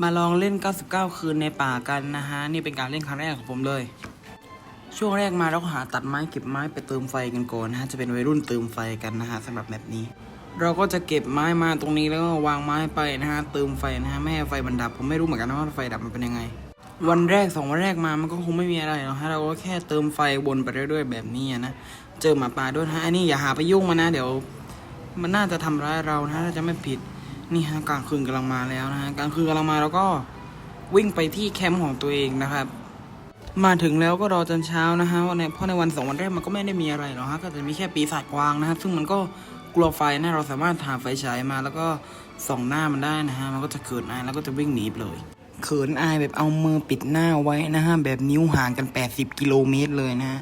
มาลองเล่น 99 คืนในป่ากันนะฮะ นี่เป็นการเล่นครั้งแรกของผมเลย ช่วงแรกมาเราก็หาตัดไม้เก็บไม้ไปเติมไฟกันก่อนนะฮะ จะเป็นวัยรุ่นเติมไฟกันนะฮะสำหรับแบบนี้ เราก็จะเก็บไม้มาตรงนี้แล้วก็วางไม้ไปนะฮะ เติมไฟนะฮะ ไม่ให้ไฟมันดับ ผมไม่รู้เหมือนกันนะว่าไฟดับมันเป็นยังไง วันแรกสองวันแรกมา มันก็คงไม่มีอะไรหรอกฮะ เราก็แค่เติมไฟวนไปเรื่อยๆแบบนี้นะ เจอหมาป่าด้วยฮะ อันนี้อย่าหาไปยุ่งมันนะ เดี๋ยว มันน่าจะทำร้ายเรานะถ้าจะไม่ผิด นี่ฮะกลางคืนกำลังมาแล้วนะฮะกลางคืนกำลังมาแล้วก็วิ่งไปที่แคมป์ของตัวเองนะครับ มาถึงแล้วก็รอจนเช้านะฮะวันในเพราะในวันสองวันแรกมันก็ไม่ได้มีอะไรหรอกฮะก็จะมีแค่ปีศาจกวางนะฮะซึ่งมันก็กลัวไฟนะเราสามารถหาไฟฉายมาแล้วก็ส่องหน้ามันได้นะฮะมันก็จะเกิดอายแล้วก็จะวิ่งหนีไปเลยเขินอายแบบเอามือปิดหน้าไว้นะฮะแบบนิ้วห่างกัน 80 กิโลเมตรเลยนะฮะ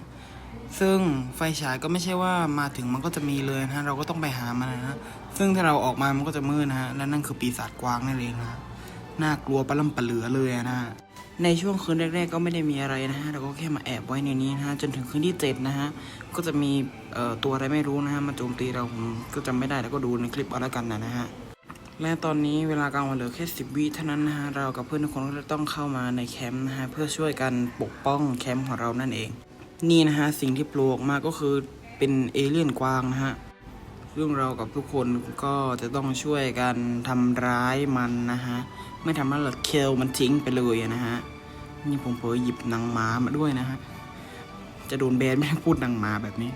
ซึ่งไฟฉายก็ไม่ใช่ว่ามาถึงมันก็จะมีเลยนะฮะเราก็ต้องไปหามันนะฮะซึ่งถ้าเราออกมามันก็จะมืดนะฮะและนั่นคือปีศาจกวางนั่นเองนะฮะน่ากลัวปะล่ำปะเหลือเลยนะฮะในช่วงคืนแรกๆก็ไม่ได้มีอะไรนะฮะเราก็แค่มาแอบไว้ในนี้นะฮะจนถึงคืนที่เจ็ดนะฮะก็จะมีเอ่อตัวอะไรไม่รู้นะฮะมาโจมตีเราผมก็จำไม่ได้แล้วก็ดูในคลิปเอาละกันนะนะฮะและตอนนี้เวลากลางวันเหลือแค่สิบวิเท่านั้นนะฮะเรากับเพื่อนทุกคนก็จะต้องเข้ามาในแคมป์นะฮะเพื่อช่วยกันปกป้องแคมป์ของเรานั่นเอง นี่นะฮะสิ่งที่ปลูกมาก็คือเป็นเอเลี่ยนกวางนะฮะซึ่องเรากับทุกคนก็จะต้องช่วยกันทำร้ายมันนะฮะไม่ทำให้เราเคลมันทิ้งไปเลยนะฮะนี่ผมเผลอหยิบหนังหมามาด้วยนะฮะจะโดนแบนไม่ให้พูดหนังหมาแบบนี้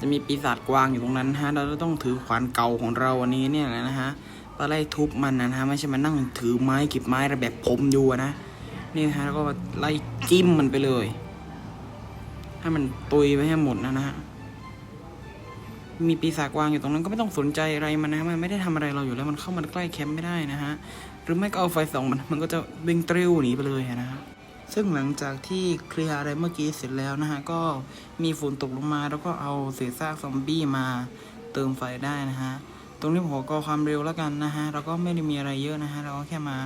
จะมีปีศาจกวางอยู่ตรงนั้นฮะเราต้องถือขวานเก่าของเราวันนี้เนี่ยนะฮะไปไล่ทุบมันนะฮะไม่ใช่มานั่งถือไม้เก็บไม้ระแบบผมอยู่นะนี่นะฮะแล้วก็ไล่จิ้มมันไปเลย ให้มันตุยไปให้หมดนะนะฮะมีปีศาจวางอยู่ตรงนั้นก็ไม่ต้องสนใจอะไรมันนะมันไม่ได้ทำอะไรเราอยู่แล้วมันเข้ามาใกล้แคมป์ไม่ได้นะฮะหรือไม่ก็เอาไฟส่องมันมันก็จะวิ่งตริ้วหนีไปเลยนะฮะซึ่งหลังจากที่เคลียร์อะไรเมื่อกี้เสร็จแล้วนะฮะก็มีฝนตกลงมา แล้วก็เอาเศษซากซอมบี้มาเติมไฟได้นะฮะตรงนี้ผมขอก็ความเร็วแล้วกันนะฮะเราก็ไม่ได้มีอะไรเยอะนะฮะเราก็แค่มา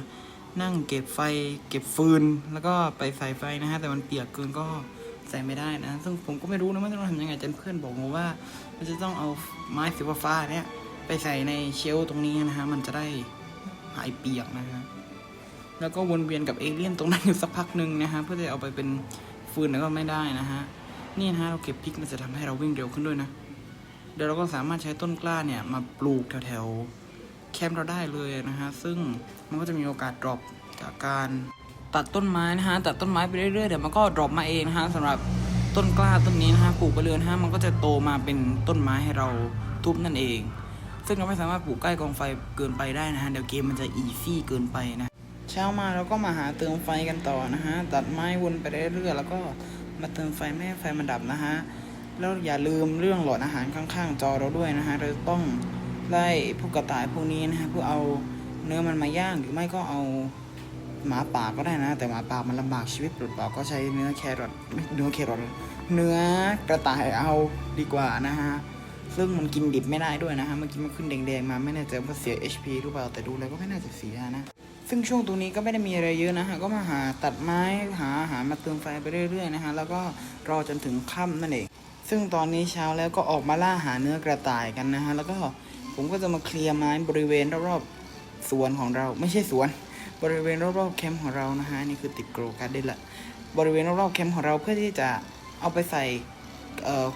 นั่งเก็บไฟเก็บฟืน แล้วก็ไปใส่ไฟนะฮะแต่มันเปียกเกินก็ ใส่ไม่ได้นะ ซึ่งผมก็ไม่รู้นะว่าจะต้องทำยังไงจนเพื่อนบอกมว่า มันจะต้องเอาไม้สีฟ้าเนี่ยไปใส่ในเชลตรงนี้นะฮะ มันจะได้หายเปียกนะฮะ แล้วก็วนเวียนกับเอเลี่ยนตรงนั้นอยู่สักพักหนึ่งนะฮะ เพื่อจะเอาไปเป็นฟืนแล้วก็ไม่ได้นะฮะ นี่นะฮะเราเก็บพริกมันจะทำให้เราวิ่งเร็วขึ้นด้วยนะ เดี๋ยวเราก็สามารถใช้ต้นกล้าเนี่ยมาปลูกแถวๆแคมป์เราได้เลยนะฮะ ซึ่งมันก็จะมีโอกาสดรอปจากการ ตัดต้นไม้นะฮะตัดต้นไม้ไปเรื่อยๆเดี๋ยวมันก็ดรอปมาเองนะฮะสำหรับต้นกล้าต้นนี้นะฮะปลูกไปเลยนะฮะมันก็จะโตมาเป็นต้นไม้ให้เราทุบนั่นเอง ซึ่งเราไม่สามารถปลูกใกล้กองไฟเกินไปได้นะฮะเดี๋ยวเกมมันจะอีซี่เกินไปนะเช้ามาเราก็มาหาเติมไฟกันต่อนะฮะตัดไม้วนไปเรื่อยๆแล้วก็มาเติมไฟไม่ให้ไฟมันดับนะฮะแล้วอย่าลืมเรื่องหลอดอาหารข้างๆ จอเราด้วยนะฮะเราต้องไล่พวกกระต่ายพวกนี้นะฮะเพื่อเอาเนื้อมันมาย่างหรือไม่ก็เอา หมาป่าก็ได้นะ แต่หมาป่ามันลำบากชีวิตเปล่าๆก็ใช้เนื้อแครอทเนื้อแครอทเนื้อกระต่ายเอาดีกว่านะฮะซึ่งมันกินดิบไม่ได้ด้วยนะฮะเมื่อกี้มันขึ้นแดงๆมาไม่แน่ใจว่าเสีย HP หรือเปล่าแต่ดูแล้วก็ไม่น่าจะเสียนะซึ่งช่วงตรงนี้ก็ไม่ได้มีอะไรเยอะนะฮะก็มาหาตัดไม้หาอาหารมาเติมไฟไปเรื่อยๆนะฮะแล้วก็รอจนถึงค่ำนั่นเองซึ่งตอนนี้เช้าแล้วก็ออกมาล่าหาเนื้อกระต่ายกันนะฮะแล้วก็ผมก็จะมาเคลียร์ไม้บริเวณรอบๆสวนของเราไม่ใช่สวน บริเวณรอบๆแคมป์ของเรานะฮะนี่คือติดโกรการ์เด้ละบริเวณรอบๆแคมป์ของเราเพื่อที่จะเอาไปใส่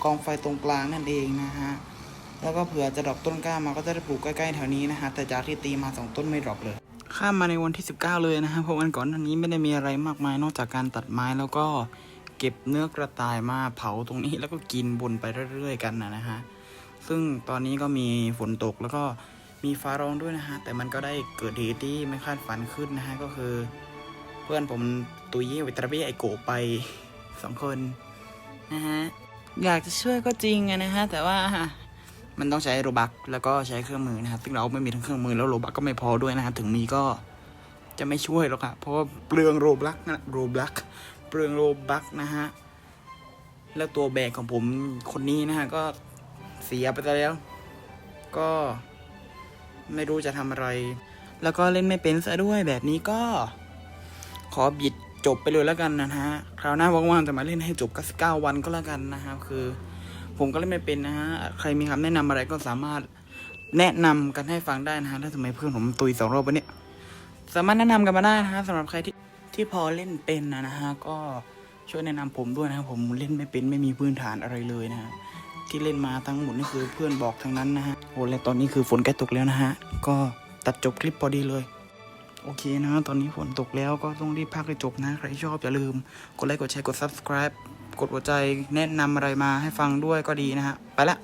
กองไฟตรงกลางนั่นเองนะฮะแล้วก็เผื่อจะดรอปต้นกล้ามาก็จะได้ปลูกใกล้ๆแถวนี้นะฮะแต่จากที่ตีมาสองต้นไม่ดรอปเลย ข้ามมาในวันที่ 19 เลยนะฮะเพราะวันก่อนหน้านี้ไม่ได้มีอะไรมากมายนอกจากการตัดไม้แล้วก็เก็บเนื้อกระต่ายมาเผาตรงนี้แล้วก็กินบนไปเรื่อยๆ กันนะฮะซึ่งตอนนี้ก็มีฝนตกแล้วก็ มีฟ้าร้องด้วยนะฮะ แต่มันก็ได้เกิดเหตุที่ไม่คาดฝันขึ้นนะฮะ ก็คือ เพื่อนผมตุยเยวิตราเบียไอโกไปสองคนนะฮะ อยากจะช่วยก็จริงนะฮะ แต่ว่ามันต้องใช้โรบักแล้วก็ใช้เครื่องมือนะครับซึ่งเราไม่มีทั้งเครื่องมือแล้วโรบักก็ไม่พอด้วยนะฮะ ถึงมีก็จะไม่ช่วยหรอกครับเพราะว่าเปลืองโรบักนะโรบักเปลืองโรบักนะฮะ แล้วตัวแบกของผมคนนี้นะฮะก็เสียไปแล้ว ก็ ไม่รู้จะทำอะไร แล้วก็เล่นไม่เป็นซะด้วยแบบนี้ก็ ขอบิดจบไปเลยแล้วกันนะฮะ คราวหน้าว่างๆจะมาเล่นให้จบ99วันก็แล้วกันนะฮะคือ ผมก็เล่นไม่เป็นนะฮะ ใครมีคำแนะนำอะไรก็สามารถแนะนำกันให้ฟังได้นะฮะแล้วทำไมเพื่อนผมตุยสองรอบวะเนี่ยสามารถแนะนำกันมาได้นะฮะสำหรับใครที่ที่พอเล่นเป็นนะนะฮะก็ช่วยแนะนำผมด้วยนะครับผมเล่นไม่เป็นไม่มีพื้นฐานอะไรเลยนะฮะ ที่เล่นมาทั้งหมดนี่คือเพื่อนบอกทั้งนั้นนะฮะโอ้และตอนนี้คือฝนใกล้ตกแล้วนะฮะ ก็ตัดจบคลิปพอดีเลย โอเคนะ ตอนนี้ฝนตกแล้วก็ต้องรีบพักให้จบนะ ใครชอบอย่าลืม กดไลค์กดแชร์กด subscribe กดหัวใจแนะนำอะไรมาให้ฟังด้วยก็ดีนะฮะ ไปละ